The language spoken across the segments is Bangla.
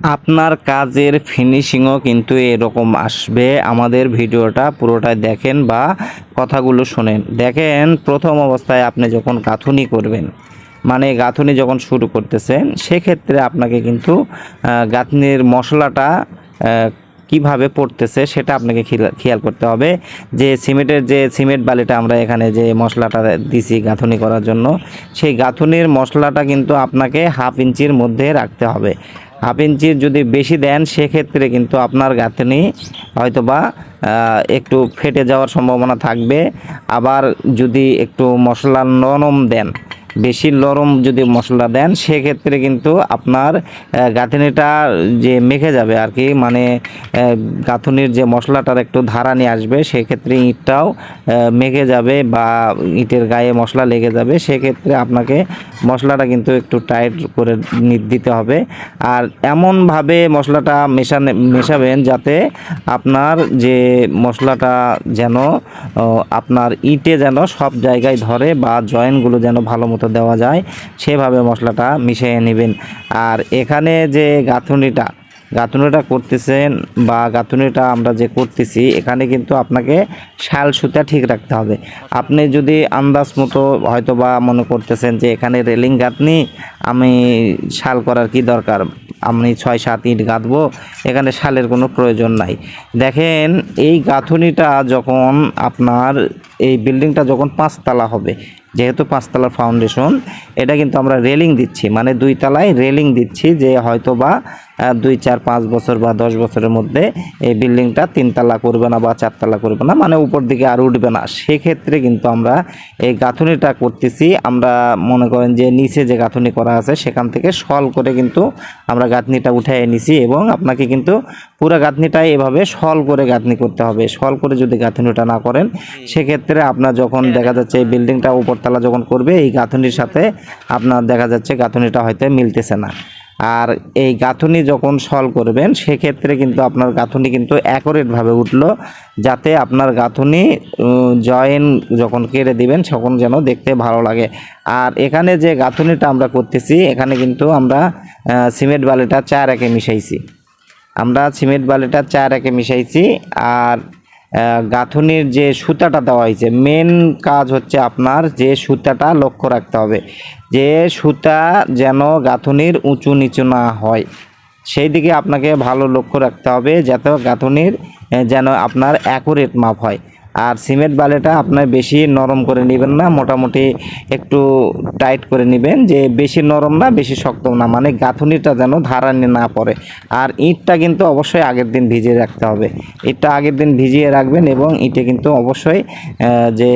আপনার কাজের ফিনিশিংও কিন্তু এরকম আসবে। আমাদের ভিডিওটা পুরোটাই দেখেন বা কথাগুলো শোনেন। দেখেন, প্রথম অবস্থায় আপনি যখন গাঁথুনি করবেন মানে গাঁথুনি যখন শুরু করতেছেন, সেক্ষেত্রে আপনাকে কিন্তু গাঁথনির মশলাটা কীভাবে পড়তেছে সেটা আপনাকে খেয়াল করতে হবে। যে সিমেন্টের যে সিমেন্ট বালিটা আমরা এখানে যে মশলাটা দিছি গাঁথুনি করার জন্য, সেই গাঁথুনির মশলাটা কিন্তু আপনাকে হাফ ইঞ্চির মধ্যে রাখতে হবে। হাফ ইঞ্চির যদি বেশি দেন, সেক্ষেত্রে কিন্তু আপনার গাঁথনি হয়তোবা বা একটু ফেটে যাওয়ার সম্ভাবনা থাকবে। আবার যদি একটু মশলা নরম দেন বেশি নরম যদি মশলা দেন, সেক্ষেত্রে কিন্তু আপনার গাঁথনিটা যে মেখে যাবে আর কি মানে গাঁথনির যে মশলাটার একটু ধারা নিয়ে আসবে, সেক্ষেত্রে ইঁটটাও মেখে যাবে বা ইঁটের গায়ে মশলা লেগে যাবে, সেক্ষেত্রে আপনাকে মশলাটা কিন্তু একটু টাইট করে দিতে হবে। আর এমনভাবে মশলাটা মেশানে, মেশাবেন যাতে আপনার যে মশলাটা যেন আপনার ইটে যেন সব জায়গায় ধরে বা জয়েন্টগুলো যেন ভালো মতো দেওয়া যায়, সেভাবে মশলাটা মিশিয়ে নেবেন। আর এখানে যে গাঁথুনিটা গাঁথুনিটা করতেছেন বা গাঁথুনিটা আমরা যে করতেছি, এখানে কিন্তু আপনাকে শাল সুতা ঠিক রাখতে হবে। আপনি যদি আন্দাজ মতো হয়তো বা মনে করতেছেন যে এখানে রেলিং গাঁথনি, আমি শাল করার কি দরকার? আমি ছয় সাত ইট গাঁথবো, এখানে শালের কোনো প্রয়োজন নাই। দেখেন, এই গাঁথুনিটা যখন আপনার, এই বিল্ডিংটা যখন পাঁচতলা হবে যেহেতু পাঁচতলার ফাউন্ডেশন এটা কিন্তু আমরা রেলিং দিচ্ছি। মানে দুই তলায় রেলিং দিচ্ছি যে হয়তো বা দুই চার পাঁচ বছর বা দশ বছরের মধ্যে এই বিল্ডিংটা তিনতলা করবে না বা চারতলা করবে না মানে উপর দিকে আর উঠবে না। সেক্ষেত্রে কিন্তু আমরা এই গাঁথুনিটা করতেছি। আমরা মনে করেন যে নিচে যে গাঁথুনি করা আছে সেখান থেকে সল করে কিন্তু আমরা গাঁথনিটা উঠাই নিছি এবং আপনাকে কিন্তু পুরো গাঁথনিটাই এভাবে সল করে গাঁথনি করতে হবে। সল করে যদি গাঁথনিটা না করেন সেক্ষেত্রে আপনার যখন দেখা যাচ্ছে এই বিল্ডিংটা উপরতলা যখন করবে, এই গাঁথনির সাথে আপনার দেখা যাচ্ছে গাঁথনিটা হয়তো মিলতেছে না। আর এই গাঁথনি যখন সল করবেন, সেক্ষেত্রে কিন্তু আপনার গাঁথনি কিন্তু অ্যাকোরেটভাবে উঠল, যাতে আপনার গাঁথনি জয়েন যখন কেড়ে দিবেন, তখন যেন দেখতে ভালো লাগে। আর এখানে যে গাঁথনিটা আমরা করতেছি, এখানে কিন্তু আমরা সিমেন্ট বালিটা চার একে মিশাইছি। আমরা সিমেন্ট বালিটা চার একে মিশাইছি, আর গাঁথনির যে সুতাটা দেওয়া হয়েছে মেন কাজ হচ্ছে আপনার যে সুতাটা লক্ষ্য রাখতে হবে। যে সুতা যেন গাঁথনির উঁচু নিচু না হয়, সেই দিকে আপনাকে ভালো লক্ষ্য রাখতে হবে, যাতে গাঁথনির যেন আপনার অ্যাকুরেট মাপ হয়। আর সিমেন্ট বালিটা আপনার বেশি নরম করে নেবেন না, মোটামুটি একটু টাইট করে নেবেন, যে বেশি নরম না, বেশি শক্ত না মানে গাঁথুনিটা যেন ধারানি না পড়ে। আর ইটটা কিন্তু অবশ্যই আগের দিন ভিজিয়ে রাখতে হবে। ইটটা আগের দিন ভিজিয়ে রাখবেন এবং ইটে কিন্তু অবশ্যই যে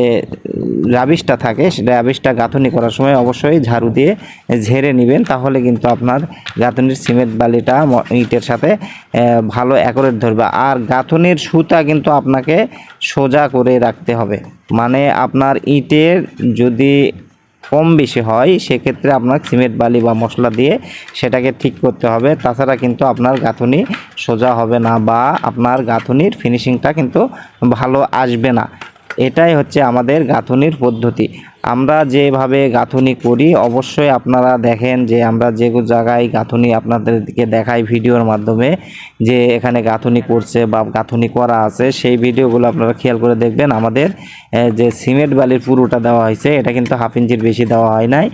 রাবিশটা থাকে, সেটা রাবিশটা গাঁথুনি করার সময় অবশ্যই ঝাড়ু দিয়ে ঝেড়ে নেবেন, তাহলে কিন্তু আপনার গাঁথুনির সিমেন্ট বালিটা ইটের সাথে ভালো অ্যাকোরেট ধরবে। আর গাঁথুনির সুতা কিন্তু আপনাকে সোজা করে রাখতে হবে। মানে আপনার ইটের যদি কম বেশি হয়, সেক্ষেত্রে আপনার সিমেন্ট, বালি বা মশলা দিয়ে সেটাকে ঠিক করতে হবে। তাছাড়া কিন্তু আপনার গাঁথুনি সোজা হবে না বা আপনার গাঁথুনির ফিনিশিংটা কিন্তু ভালো আসবে না। এটাই হচ্ছে আমাদের গাঁথুনির পদ্ধতি। আমরা যেভাবে গাঁথুনি করি, অবশ্যই আপনারা দেখেন যে আমরা যে জায়গায় গাঁথুনি আপনাদেরকে দেখাই ভিডিওর মাধ্যমে যে এখানে গাঁথুনি করছে বা গাঁথুনি করা আছে, সেই ভিডিওগুলো আপনারা খেয়াল করে দেখবেন। আমাদের যে সিমেন্ট বালির পুরোটা দেওয়া হয়েছে, এটা কিন্তু হাফ ইঞ্চির বেশি দেওয়া হয় নাই।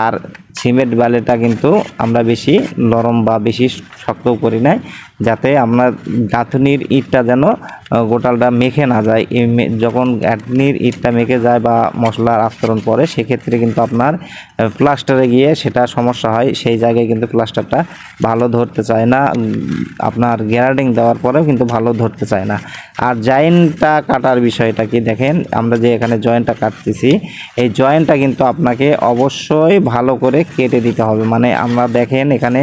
আর সিমেন্ট বালিটা কিন্তু আমরা বেশি নরম বা বেশি শক্ত করি নাই, যাতে আপনার গাঁথুনির ইটটা যেন গোটালটা মেখে না যায়। যখন গাঁথনির ইটটা মেখে যায় বা মশলার আস্তরণ পড়ে, সেক্ষেত্রে কিন্তু আপনার প্লাস্টারে গিয়ে সেটা সমস্যা হয়। সেই জায়গায় কিন্তু প্লাস্টারটা ভালো ধরতে চায় না। আপনার গ্যারাডিং দেওয়ার পরেও কিন্তু ভালো ধরতে চায় না। আর জয়েন্টটা কাটার বিষয়টা কি দেখেন? আমরা যে এখানে জয়েন্টটা কাটতেছি, এই জয়েন্টটা কিন্তু আপনাকে অবশ্যই ভালো করে কেটে দিতে হবে। মানে আমরা দেখেন এখানে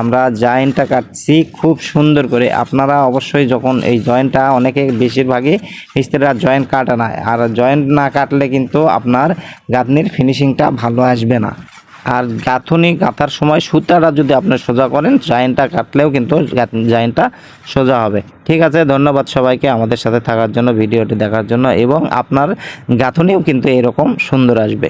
আমরা জয়েন্টটা কাটছি খুব সুন্দর করে। আপনারা অবশ্যই যখন এই জয়েন্টটা অনেকে বেশিরভাগই মিস্ত্রিরা জয়েন্ট কাটা না। আর জয়েন্ট না কাটলে কিন্তু আপনার গাঁথনির ফিনিশিংটা ভালো আসবে না। আর গাঁথনি গাঁথার সময় সুতাটা যদি আপনি সোজা করেন জয়েন্টটা কাটলেও কিন্তু জয়েন্টটা সোজা হবে। ঠিক আছে, ধন্যবাদ সবাইকে আমাদের সাথে থাকার জন্য, ভিডিওটি দেখার জন্য, এবং আপনার গাঁথনিও কিন্তু এরকম সুন্দর আসবে।